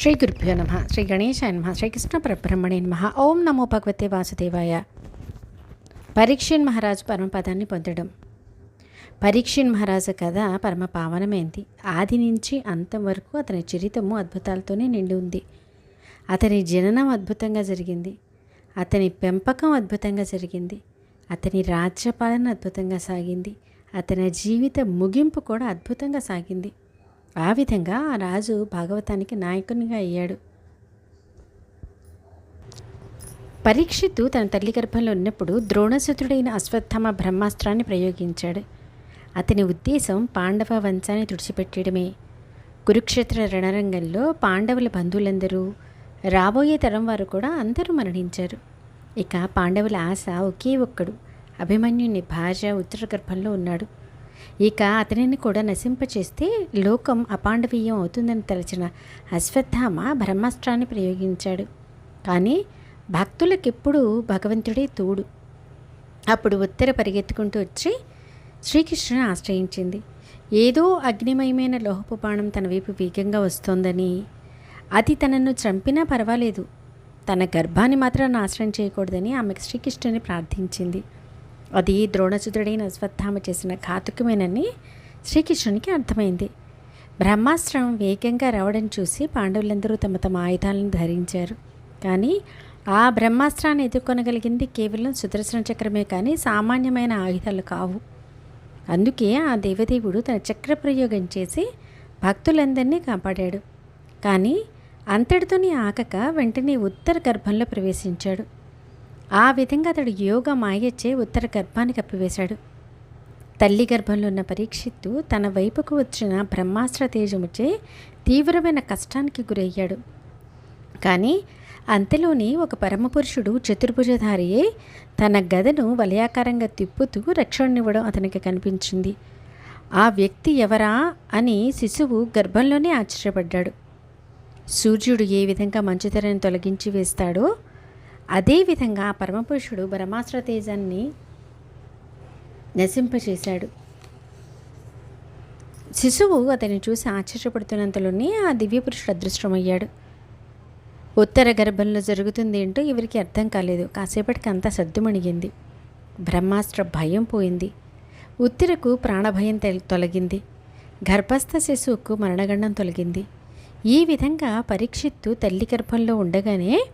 శ్రీ గురుభ్యో నమ శ్రీ గణేశాయ నమ శ్రీకృష్ణ పరబ్రహ్మణే నమ. ఓం నమో భగవతే వాసుదేవాయ. పరీక్షన్ మహారాజు పరమపదాన్ని పొందడం. పరీక్షన్ మహారాజు కథ పరమ పావనమైంది. ఆది నుంచి అంతం వరకు అతని చరితము అద్భుతాలతోనే నిండి ఉంది. అతని జననం అద్భుతంగా జరిగింది. అతని పెంపకం అద్భుతంగా జరిగింది. అతని రాజ్యపాలన అద్భుతంగా సాగింది. అతని జీవిత ముగింపు కూడా అద్భుతంగా సాగింది. ఆ విధంగా ఆ రాజు భాగవతానికి నాయకునిగా అయ్యాడు. పరీక్షిత్తు తన తల్లి గర్భంలో ఉన్నప్పుడు ద్రోణసుతుడైన అశ్వత్థమ బ్రహ్మాస్త్రాన్ని ప్రయోగించాడు. అతని ఉద్దేశం పాండవ వంశాన్ని తుడిచిపెట్టడమే. కురుక్షేత్ర రణరంగంలో పాండవుల బంధువులందరూ రాబోయే తరం వారు కూడా అందరూ మరణించారు. ఇక పాండవుల ఆశ ఒకే ఒక్కడు అభిమన్యుని భార్య ఉత్తర గర్భంలో ఉన్నాడు. ఇక అతనిని కూడా నశింపచేస్తే లోకం అపాండవీయం అవుతుందని తలచిన అశ్వత్థామ బ్రహ్మాస్త్రాన్ని ప్రయోగించాడు. కానీ భక్తులకెప్పుడు భగవంతుడే తోడు. అప్పుడు ఉత్తర పరిగెత్తుకుంటూ వచ్చి శ్రీకృష్ణుని ఆశ్రయించింది. ఏదో అగ్నిమయమైన లోహపు బాణం తన వైపు వేగంగా వస్తోందని అది తనను చంపినా పర్వాలేదు. తన గర్భాన్ని మాత్రం నాశనం చేయకూడదని ఆమెకు శ్రీకృష్ణుని ప్రార్థించింది. అది ద్రోణచుతుడైన అశ్వత్థామ చేసిన ఘాతుకమేనని శ్రీకృష్ణునికి అర్థమైంది. బ్రహ్మాస్త్రం వేగంగా రావడం చూసి పాండవులందరూ తమ తమ ఆయుధాలను ధరించారు. కానీ ఆ బ్రహ్మాస్త్రాన్ని ఎదుర్కొనగలిగింది కేవలం సుదర్శన చక్రమే కానీ సామాన్యమైన ఆయుధాలు కావు. అందుకే ఆ దేవదేవుడు తన చక్ర ప్రయోగం చేసి భక్తులందరినీ కాపాడాడు. కానీ అంతటితోనే ఆకక వెంటనే ఉత్తర గర్భంలో ప్రవేశించాడు. ఆ విధంగా అతడు యోగ మాయచ్చే ఉత్తర గర్భాన్ని కప్పివేశాడు తల్లి గర్భంలో ఉన్న పరీక్షిత్తు తన వైపుకు వచ్చిన బ్రహ్మాస్త్ర తేజముచే తీవ్రమైన కష్టానికి గురయ్యాడు. కానీ అంతలోని ఒక పరమపురుషుడు చతుర్భుజధారియే తన గదను వలయాకారంగా తిప్పుతూ రక్షణనివ్వడం అతనికి కనిపించింది. ఆ వ్యక్తి ఎవరా అని శిశువు గర్భంలోనే ఆశ్చర్యపడ్డాడు. సూర్యుడు ఏ విధంగా మంచుతెరను తొలగించి వేస్తాడో అదేవిధంగా పరమపురుషుడు బ్రహ్మాస్త్ర తేజాన్ని నశింపచేశాడు. శిశువు అతన్ని చూసి ఆశ్చర్యపడుతున్నంతలోనే ఆ దివ్యపురుషుడు అదృష్టమయ్యాడు. ఉత్తర గర్భంలో జరుగుతుంది ఏంటో ఎవరికి అర్థం కాలేదు. కాసేపటికి అంతా సర్దుమణిగింది బ్రహ్మాస్త్ర భయం పోయింది. ఉత్తరకు ప్రాణభయం తొలగింది. గర్భస్థ శిశువుకు మరణగండం తొలగింది. ఈ విధంగా పరీక్షిత్తు తల్లి గర్భంలో ఉండగానే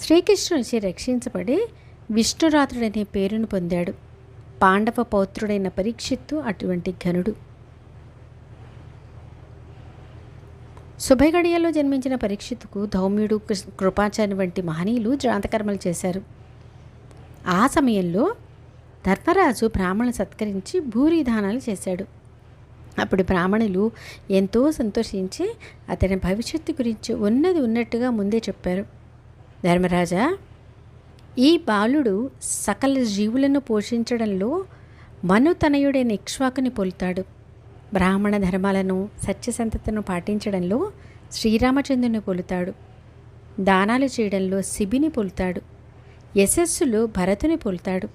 శ్రీకృష్ణునిచే రక్షించబడి విష్ణురాత్రుడనే పేరును పొందాడు. పాండవ పౌత్రుడైన పరీక్షిత్తు అటువంటి ఘనుడు. శుభగడియలో జన్మించిన పరీక్షిత్తుకు ధౌమ్యుడు కృ- కృపాచార్య వంటి మహనీయులు జాతకర్మలు చేశారు. ఆ సమయంలో ధర్మరాజు బ్రాహ్మణులు సత్కరించి భూరిధానాలు చేశాడు. అప్పుడు బ్రాహ్మణులు ఎంతో సంతోషించి అతని భవిష్యత్తు గురించి ఉన్నది ఉన్నట్టుగా ముందే చెప్పారు. ధర్మరాజా ఈ బాలుడు సకల జీవులను పోషించడంలో మనుతనయుడైన ఇక్ష్వాకుని పొలుతాడు. బ్రాహ్మణ ధర్మాలను సత్యసంతతను పాటించడంలో శ్రీరామచంద్రుని పొలుతాడు. దానాలు చేయడంలో శిబిని పొలుతాడు. యశస్సులో భరతుని పొలుతాడు.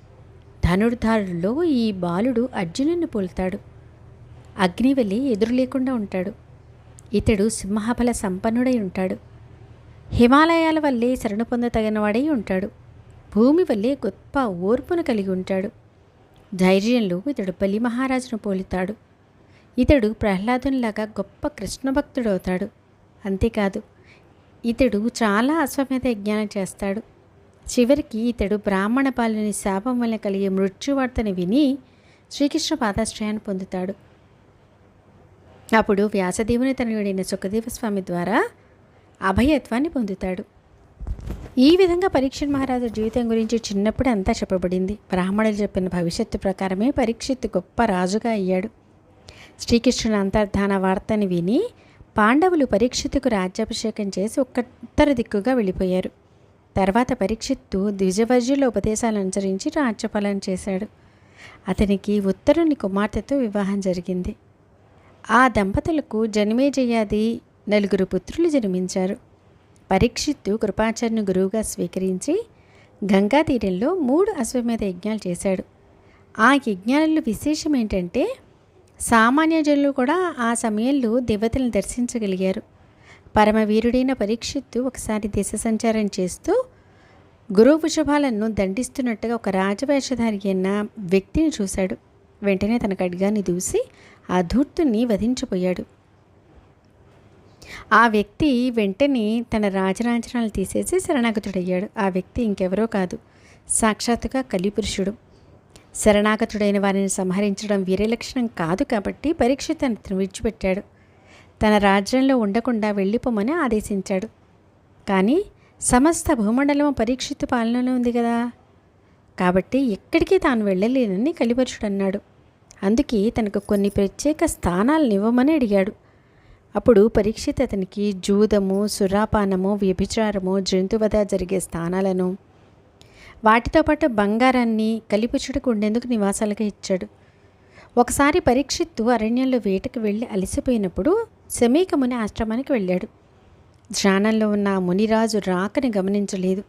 ధనుర్ధారుల్లో ఈ బాలుడు అర్జునుని పొలుతాడు. అగ్నివలి ఎదురు లేకుండా ఉంటాడు. ఇతడు సింహఫల సంపన్నుడై ఉంటాడు. హిమాలయాల వల్లే శరణు పొందతగినవాడై ఉంటాడు. భూమి వల్లే గొప్ప ఓర్పును కలిగి ఉంటాడు. ధైర్యంలో ఇతడు బలి మహారాజును పోలుతాడు. ఇతడు ప్రహ్లాదునిలాగా గొప్ప కృష్ణ భక్తుడవుతాడు. అంతేకాదు ఇతడు చాలా అశ్వమేధ యజ్ఞానం చేస్తాడు. చివరికి ఇతడు బ్రాహ్మణ పాలని శాపం వల్ల కలిగే మృత్యువార్తని విని శ్రీకృష్ణ పాదాశ్రయాన్ని పొందుతాడు. అప్పుడు వ్యాసదేవుని తనయుడైన సుఖదేవ స్వామి ద్వారా అభయత్వాన్ని పొందుతాడు. ఈ విధంగా పరీక్ష మహారాజు జీవితం గురించి చిన్నప్పుడు అంతా చెప్పబడింది. బ్రాహ్మణులు చెప్పిన భవిష్యత్తు ప్రకారమే పరీక్షిత్ గొప్ప రాజుగా అయ్యాడు. శ్రీకృష్ణుని అంతర్ధాన వార్తని విని పాండవులు పరీక్షిత్కు రాజ్యాభిషేకం చేసి ఉత్తర దిక్కుగా వెళ్ళిపోయారు. తర్వాత పరీక్షిత్తు ద్విజవజ్యుల ఉపదేశాలు అనుసరించి రాజ్యపాలన చేశాడు. అతనికి ఉత్తరుని కుమార్తెతో వివాహం జరిగింది. ఆ దంపతులకు జన్మేజయాది నలుగురు పుత్రులు జన్మించారు. పరీక్షిత్తు కృపాచార్యుని గురువుగా స్వీకరించి గంగా తీరంలో మూడు అశ్వమేధ యజ్ఞాలు చేశాడు. ఆ యజ్ఞాలలో విశేషం ఏంటంటే సామాన్య జనులు కూడా ఆ సమయంలో దేవతలను దర్శించగలిగారు. పరమవీరుడైన పరీక్షిత్తు ఒకసారి దేశ సంచారం చేస్తూ గురువు వృషభాలను దండిస్తున్నట్టుగా ఒక రాజవేషధారి అయిన వ్యక్తిని చూశాడు. వెంటనే తన ఖడ్గాన్ని దూసి ఆ ధూర్తుని వధించిపోయాడు. ఆ వ్యక్తి వెంటనే తన రాజరాజనాలు తీసేసి శరణాగతుడయ్యాడు. ఆ వ్యక్తి ఇంకెవరో కాదు సాక్షాత్తుగా కలిపురుషుడు. శరణాగతుడైన వారిని సంహరించడం వీరలక్షణం కాదు కాబట్టి పరీక్ష తనను విడిచిపెట్టాడు. తన రాజ్యంలో ఉండకుండా వెళ్ళిపోమని ఆదేశించాడు. కానీ సమస్త భూమండలం పరీక్షిత పాలనలో ఉంది కదా. కాబట్టి ఎక్కడికి తాను వెళ్ళలేనని కలిపరుషుడు అన్నాడు అందుకే తనకు కొన్ని ప్రత్యేక స్థానాలను ఇవ్వమని అడిగాడు. అప్పుడు పరీక్షిత్ అతనికి జూదము సురాపానము వ్యభిచారము జంతువధ జరిగే స్థానాలను వాటితో పాటు బంగారాన్ని కలిపుచుడుకు ఉండేందుకు నివాసాలుగా ఇచ్చాడు. ఒకసారి పరీక్షిత్తు అరణ్యంలో వేటకు వెళ్ళి అలసిపోయినప్పుడు సమీక ముని ఆశ్రమానికి వెళ్ళాడు. ధ్యానంలో ఉన్న మునిరాజు రాకని గమనించలేదు.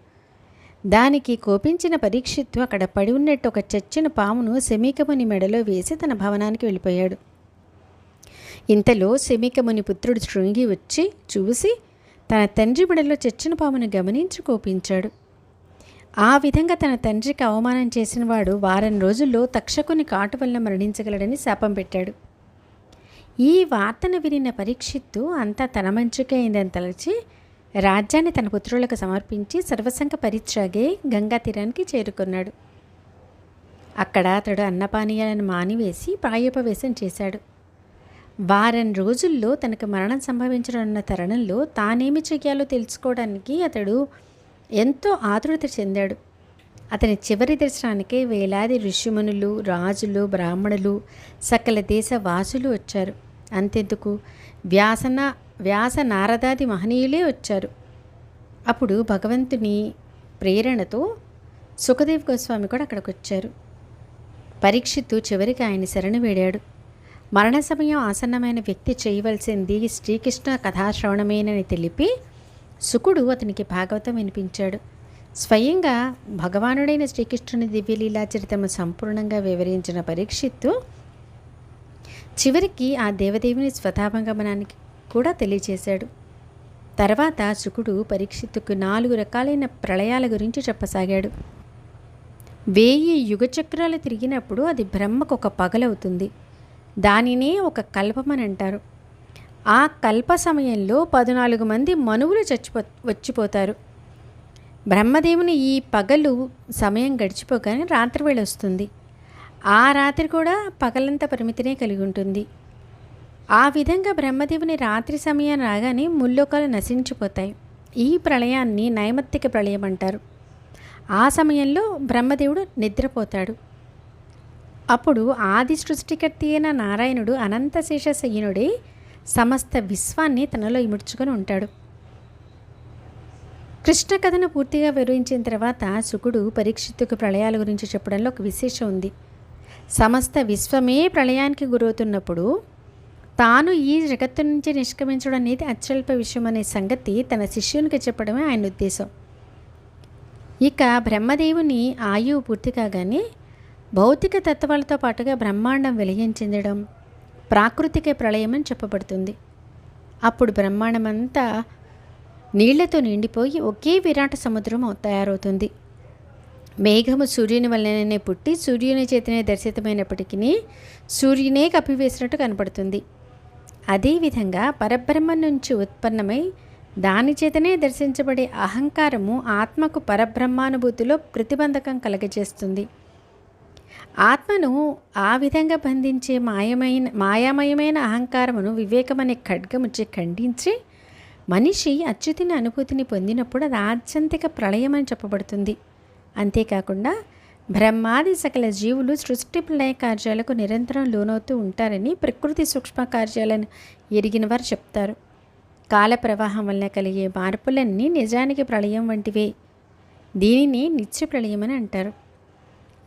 దానికి కోపించిన పరీక్షిత్తు అక్కడ పడి ఉన్నట్టు ఒక చచ్చిన పామును శమీకముని మెడలో వేసి తన భవనానికి వెళ్ళిపోయాడు. ఇంతలో శమికముని పుత్రుడు శృంగి వచ్చి చూసి తన తండ్రి బిడలో చచ్చిన పామును గమనించి కోపించాడు. ఆ విధంగా తన తండ్రికి అవమానం చేసిన వాడు వారం రోజుల్లో తక్షకుని కాటు వల్ల మరణించగలడని శాపం పెట్టాడు. ఈ వార్తను వినిన పరీక్షిత్తు అంతా తన మంచుకే అయిందని తలచి రాజ్యాన్ని తన పుత్రులకు సమర్పించి సర్వసంగ పరిత్యాగే గంగా తీరానికి చేరుకున్నాడు. అక్కడ అతడు అన్నపానీయాలను మానివేసి ప్రాయోపవేశం చేశాడు. వారం రోజుల్లో తనకు మరణం సంభవించనున్న తరుణంలో తానేమి చెయ్యాలో తెలుసుకోవడానికి అతడు ఎంతో ఆతృత చెందాడు. అతని చివరి దర్శనానికి వేలాది ఋషిమునులు రాజులు బ్రాహ్మణులు సకల దేశ వాసులు వచ్చారు. అంతెందుకు? వ్యాసన వ్యాస నారదాది మహనీయులే వచ్చారు. అప్పుడు భగవంతుని ప్రేరణతో సుఖదేవ్ గోస్వామి కూడా అక్కడికి వచ్చారు పరీక్షిత్తు చివరికి ఆయన శరణు వేడాడు. మరణ సమయం ఆసన్నమైన వ్యక్తి చేయవలసింది శ్రీకృష్ణ కథాశ్రవణమేనని తెలిపి సుకుడు అతనికి భాగవతం వినిపించాడు. స్వయంగా భగవానుడైన శ్రీకృష్ణుని దివ్యలీలాచరితము సంపూర్ణంగా వివరించిన పరీక్షిత్తు చివరికి ఆ దేవదేవిని స్వతాభగమనానికి కూడా తెలియచేశాడు. తర్వాత శుకుడు పరీక్షిత్తుకు నాలుగు రకాలైన ప్రళయాల గురించి చెప్పసాగాడు. వేయి యుగచక్రాలు తిరిగినప్పుడు అది బ్రహ్మకు ఒక పగలవుతుంది. దానినే ఒక కల్పమని అంటారు. ఆ కల్ప సమయంలో పద్నాలుగు మంది మనువులు చచ్చిపో వచ్చిపోతారు. బ్రహ్మదేవుని ఈ పగలు సమయం గడిచిపోగానే రాత్రి వేళ వస్తుంది. ఆ రాత్రి కూడా పగలంత పరిమితినే కలిగి ఉంటుంది. ఆ విధంగా బ్రహ్మదేవుని రాత్రి సమయం రాగానే ముల్లోకాలు నశించిపోతాయి. ఈ ప్రళయాన్ని నైమత్తిక ప్రళయం అంటారు. ఆ సమయంలో బ్రహ్మదేవుడు నిద్రపోతాడు. అప్పుడు ఆది సృష్టికర్తి అయిన నారాయణుడు అనంత శయనుడే సమస్త విశ్వాన్ని తనలో ఇముడ్చుకొని ఉంటాడు. కృష్ణ కథను పూర్తిగా వివరించిన తర్వాత శుకుడు పరీక్షిత్తుకు ప్రళయాల గురించి చెప్పడంలో ఒక విశేషం ఉంది. సమస్త విశ్వమే ప్రళయానికి గురవుతున్నప్పుడు తాను ఈ జగత్తు నుంచి నిష్క్రమించడం అనేది అత్యల్ప విషయం అనే సంగతి తన శిష్యునికి చెప్పడమే ఆయన ఉద్దేశం. ఇక బ్రహ్మదేవుని ఆయువు పూర్తి కాగానే భౌతిక తత్వాలతో పాటుగా బ్రహ్మాండం వెలియం చెందడం ప్రాకృతిక ప్రళయం అని చెప్పబడుతుంది. అప్పుడు బ్రహ్మాండమంతా నీళ్ళతో నిండిపోయి ఒకే విరాట సముద్రం తయారవుతుంది. మేఘము సూర్యుని వల్లనే పుట్టి సూర్యుని చేతనే దర్శితమైనప్పటికీ సూర్యునే కప్పివేసినట్టు కనపడుతుంది. అదేవిధంగా పరబ్రహ్మ నుంచి ఉత్పన్నమై దాని చేతనే దర్శించబడే అహంకారము ఆత్మకు పరబ్రహ్మానుభూతిలో ప్రతిబంధకం కలగజేస్తుంది. ఆత్మను ఆ విధంగా బంధించే మాయమైన మాయామయమైన అహంకారమును వివేకమనే ఖడ్గముచ్చి ఖండించి మనిషి అచ్యుతిని అనుభూతిని పొందినప్పుడు అది ఆధ్యంతిక ప్రళయం అని చెప్పబడుతుంది. అంతేకాకుండా బ్రహ్మాది సకల జీవులు సృష్టి ప్రళయ కార్యాలకు నిరంతరం లోనవుతూ ఉంటారని ప్రకృతి సూక్ష్మ కార్యాలను ఎరిగిన వారు చెప్తారు. కాల ప్రవాహం వల్ల కలిగే మార్పులన్నీ నిజానికి ప్రళయం వంటివే. దీనిని నిత్య ప్రళయం అని అంటారు.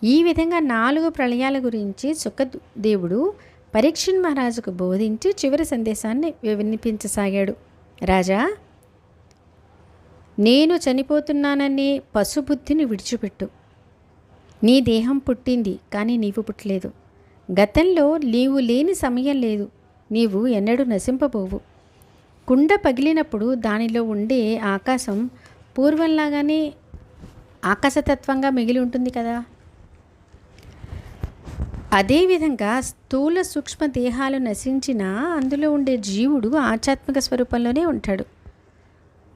ఈ విధంగా నాలుగు ప్రళయాల గురించి సుఖదేవుడు పరీక్షణ్ మహారాజుకు బోధించి చివరి సందేశాన్ని వినిపించసాగాడు. రాజా నేను చనిపోతున్నాననే పశుబుద్ధిని విడిచిపెట్టు. నీ దేహం పుట్టింది కానీ నీవు పుట్టలేదు. గతంలో నీవు లేని సమయం లేదు నీవు ఎన్నడూ నశింపబోవు. కుండ పగిలినప్పుడు దానిలో ఉండే ఆకాశం పూర్వంలాగానే ఆకాశతత్వంగా మిగిలి ఉంటుంది కదా? అదేవిధంగా స్థూల సూక్ష్మ దేహాలు నశించినా అందులో ఉండే జీవుడు ఆధ్యాత్మిక స్వరూపంలోనే ఉంటాడు.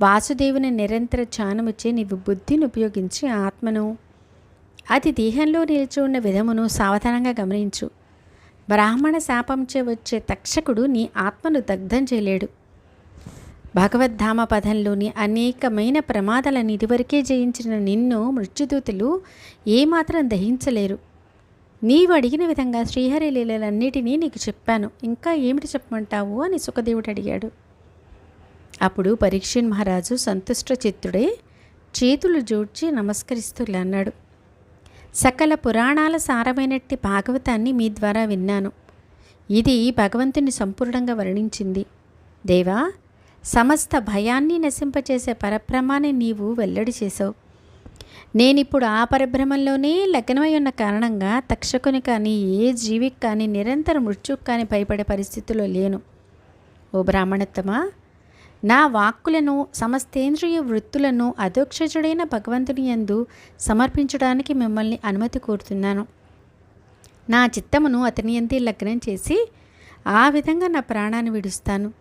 వాసుదేవుని నిరంతర ధ్యానముచ్చే నీవు బుద్ధిని ఉపయోగించి ఆత్మను అది దేహంలో నిలిచి ఉన్న విధమును సావధానంగా గమనించు. బ్రాహ్మణ శాపంచే వచ్చే తక్షకుడు నీ ఆత్మను దగ్ధం చేయలేడు. భగవద్ధామ పదంలోని అనేకమైన ప్రమాదాలను ఇదివరకే జయించిన నిన్ను మృత్యుదూతులు ఏమాత్రం దహించలేరు. నీవు అడిగిన విధంగా శ్రీహరి లీలలన్నిటినీ నీకు చెప్పాను. ఇంకా ఏమిటి చెప్పమంటావు? అని సుఖదేవుడు అడిగాడు. అప్పుడు పరీక్షణ్ మహారాజు సంతుష్ట చిత్తుడే చేతులు జోడ్చి నమస్కరిస్తూ అన్నాడు. సకల పురాణాల సారమైనట్టి భాగవతాన్ని మీ ద్వారా విన్నాను. ఇది భగవంతుని సంపూర్ణంగా వర్ణించింది. దేవా సమస్త భయాన్ని నశింపచేసే పరబ్రహ్మాన్ని నీవు వెల్లడి చేసావు నేనిప్పుడు ఆ పరిభ్రమంలోనే లగ్నమై ఉన్న కారణంగా తక్షకుని కానీ ఏ జీవికి కానీ నిరంతర మృత్యుకు కానీ భయపడే పరిస్థితిలో లేను. ఓ బ్రాహ్మణోత్తమా నా వాక్కులను సమస్తేంద్రియ వృత్తులను అధోక్షజుడైన భగవంతుని యందు సమర్పించడానికి మిమ్మల్ని అనుమతి కోరుతున్నాను. నా చిత్తమును అతని ఎంతే లగ్నం చేసి ఆ విధంగా నా ప్రాణాన్ని విడుస్తాను.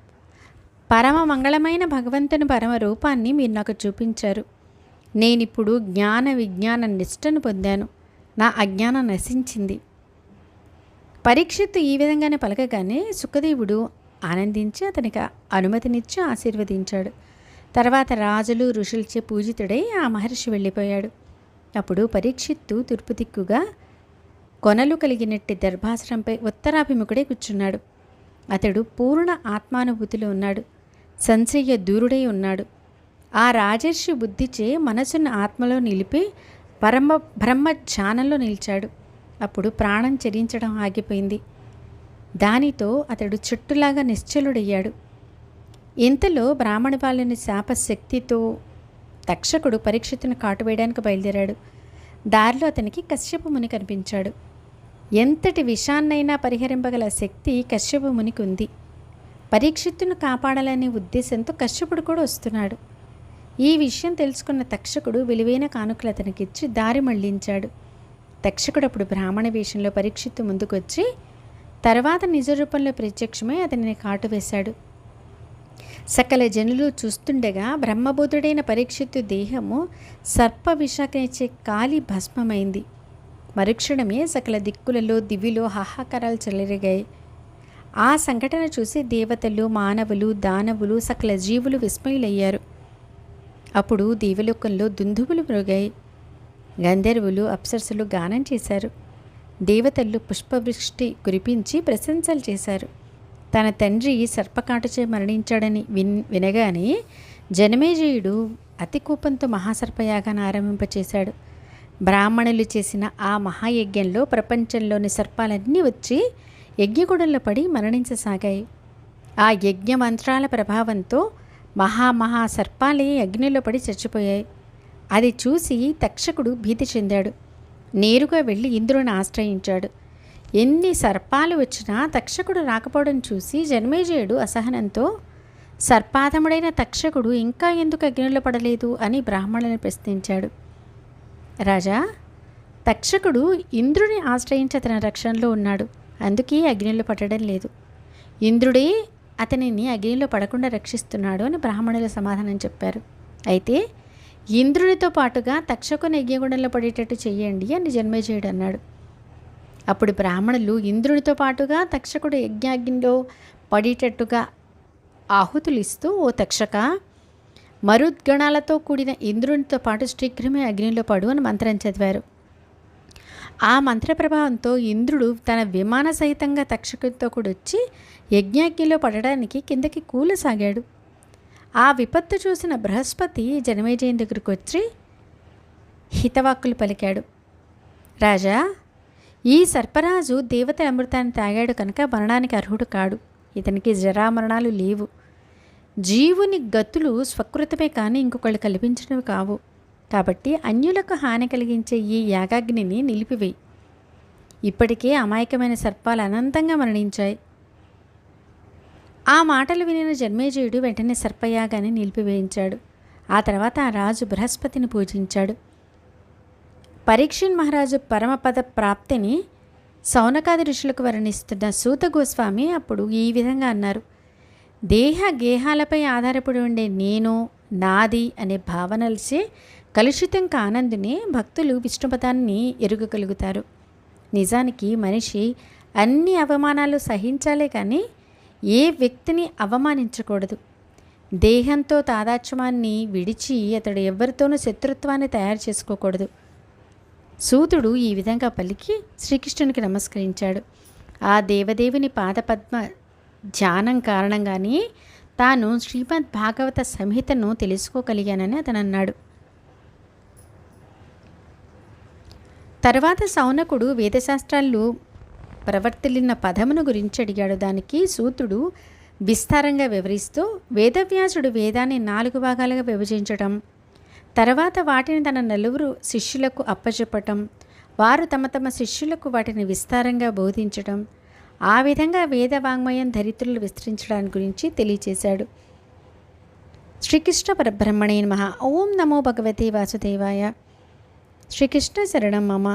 పరమ మంగళమైన భగవంతుని పరమ రూపాన్ని మీరు నాకు చూపించారు. నేనిప్పుడు జ్ఞాన విజ్ఞాన నిష్టను పొందాను. నా అజ్ఞానం నశించింది. పరీక్షిత్తు ఈ విధంగానే పలకగానే సుఖదేవుడు ఆనందించి అతనికి అనుమతినిచ్చి ఆశీర్వదించాడు. తర్వాత రాజులు ఋషులచే పూజితుడై ఆ మహర్షి వెళ్ళిపోయాడు. అప్పుడు పరీక్షిత్తు తూర్పు దిక్కుగా కొనలు కలిగినట్టి దర్భాసనంపై ఉత్తరాభిముఖుడే కూర్చున్నాడు. అతడు పూర్ణ ఆత్మానుభూతిలో ఉన్నాడు. సంశయ దూరుడై ఉన్నాడు. ఆ రాజర్షి బుద్ధిచే మనసును ఆత్మలో నిలిపి పరమ బ్రహ్మ ధ్యానంలో నిలిచాడు. అప్పుడు ప్రాణం చెరించడం ఆగిపోయింది. దానితో అతడు చుట్టులాగా నిశ్చలుడయ్యాడు. ఇంతలో బ్రాహ్మణ బాలుని శాపశక్తితో తక్షకుడు పరీక్షితును కాటువేయడానికి బయలుదేరాడు. దారిలో అతనికి కశ్యప ముని కనిపించాడు. ఎంతటి విషాన్నైనా పరిహరింపగల శక్తి కశ్యప మునికి ఉంది. పరీక్షిత్తును కాపాడాలనే ఉద్దేశంతో కశ్యపుడు కూడా వస్తున్నాడు. ఈ విషయం తెలుసుకున్న తక్షకుడు విలువైన కానుకలు అతనికిచ్చి దారి మళ్ళించాడు. తక్షకుడు అప్పుడు బ్రాహ్మణ వేషంలో పరీక్షిత్తు ముందుకొచ్చి తర్వాత నిజ రూపంలో ప్రత్యక్షమై అతనిని కాటు వేశాడు సకల జనులు చూస్తుండగా బ్రహ్మబోధుడైన పరీక్షిత్తు దేహము సర్ప విషాకనిచ్చే కాలి భస్మమైంది. మరుక్షణమే సకల దిక్కులలో దివిలో హాహాకారాలు చెలరిగాయి. ఆ సంఘటన చూసి దేవతలు మానవులు దానవులు సకల జీవులు విస్మయులయ్యారు. అప్పుడు దేవలోకంలో దుందుబులు మృగాయి. గంధర్వులు అప్సర్సులు గానం చేశారు. దేవతలు పుష్పవృష్టి కురిపించి ప్రశంసలు చేశారు. తన తండ్రి సర్పకాటుచే మరణించాడని విన్ వినగానే జనమేజయుడు అతి కోపంతో మహాసర్పయాగాన్ని ఆరంభింపచేశాడు. బ్రాహ్మణులు చేసిన ఆ మహాయజ్ఞంలో ప్రపంచంలోని సర్పాలన్నీ వచ్చి యజ్ఞగుడంలో పడి మరణించసాగాయి. ఆ యజ్ఞ మంత్రాల ప్రభావంతో మహామహా సర్పాలే అగ్నిలో పడి చచ్చిపోయాయి. అది చూసి తక్షకుడు భీతి చెందాడు. నేరుగా వెళ్ళి ఇంద్రుని ఆశ్రయించాడు. ఎన్ని సర్పాలు వచ్చినా తక్షకుడు రాకపోవడం చూసి జన్మేజయుడు అసహనంతో సర్పాధముడైన తక్షకుడు ఇంకా ఎందుకు అగ్నిలో పడలేదు అని బ్రాహ్మణుని ప్రశ్నించాడు. రాజా తక్షకుడు ఇంద్రుని ఆశ్రయించి అతని రక్షణలో ఉన్నాడు. అందుకే అగ్నిలో పట్టడం లేదు. ఇంద్రుడే అతనిని అగ్నిలో పడకుండా రక్షిస్తున్నాడు అని బ్రాహ్మణులు సమాధానం చెప్పారు. అయితే ఇంద్రునితో పాటుగా తక్షకుని యజ్ఞగుండంలో పడేటట్టు చెయ్యండి అని జన్మేజయుడు అన్నాడు. అప్పుడు బ్రాహ్మణులు ఇంద్రునితో పాటుగా తక్షకుడు యజ్ఞాగ్నిలో పడేటట్టుగా ఆహుతులు ఇస్తూ ఓ తక్షక మరుద్గణాలతో కూడిన ఇంద్రునితో పాటు శీఘ్రమే అగ్నిలో పడు అని మంత్రం చదివారు. ఆ మంత్ర ప్రభావంతో ఇంద్రుడు తన విమాన సహితంగా తక్షకుడితో కూడా వచ్చి యజ్ఞాగ్నిలో పడడానికి కిందకి కూలసాగాడు. ఆ విపత్తు చూసిన బృహస్పతి జనమేజయం దగ్గరికి వచ్చి హితవాక్కులు పలికాడు. రాజా ఈ సర్పరాజు దేవత అమృతాన్ని తాగాడు కనుక మరణానికి అర్హుడు కాడు. ఇతనికి జరామరణాలు లేవు. జీవుని గతులు స్వకృతమే కానీ ఇంకొకళ్ళు కల్పించినవి కావు. కాబట్టి అన్యులకు హాని కలిగించే ఈ యాగాగ్నిని నిలిపివేయి. ఇప్పటికే అమాయకమైన సర్పాలు అనంతంగా మరణించాయి. ఆ మాటలు వినిన జన్మేజయుడు వెంటనే సర్పయాగాన్ని నిలిపివేయించాడు. ఆ తర్వాత ఆ రాజు బృహస్పతిని పూజించాడు. పరీక్షణ్ మహారాజు పరమపద ప్రాప్తిని సౌనకాది ఋషులకు వర్ణిస్తున్న సూత గోస్వామి అప్పుడు ఈ విధంగా అన్నారు. దేహ గేహాలపై ఆధారపడి ఉండే నేను నాది అనే భావనలచే కలుషితం కానందునే భక్తులు విష్ణుపదాన్ని ఎరుగగలుగుతారు. నిజానికి మనిషి అన్ని అవమానాలు సహించాలే కానీ ఏ వ్యక్తిని అవమానించకూడదు. దేహంతో తాదాత్మ్యాన్ని విడిచి అతడు ఎవరితోనూ శత్రుత్వాన్ని తయారు చేసుకోకూడదు. సూతుడు ఈ విధంగా పలికి శ్రీకృష్ణునికి నమస్కరించాడు. ఆ దేవదేవుని పాదపద్మ ధ్యానం కారణంగానే తాను శ్రీమద్ భాగవత సంహితను తెలుసుకోగలిగానని అతను అన్నాడు తర్వాత సౌనకుడు వేదశాస్త్రాలు ప్రవర్తిల్లిన పదమును గురించి అడిగాడు. దానికి సూతుడు విస్తారంగా వివరిస్తూ వేదవ్యాసుడు వేదాన్ని నాలుగు భాగాలుగా విభజించడం తర్వాత వాటిని తన నలుగురు శిష్యులకు అప్పచెప్పటం వారు తమ తమ శిష్యులకు వాటిని విస్తారంగా బోధించడం ఆ విధంగా వేద వాంగ్మయం దరిద్రులు విస్తరించడానికి గురించి తెలియచేశాడు. శ్రీకృష్ణ పరబ్రహ్మణే మహా ఓం నమో భగవతే వాసుదేవాయ. శ్రీకృష్ణ శరణం మమ.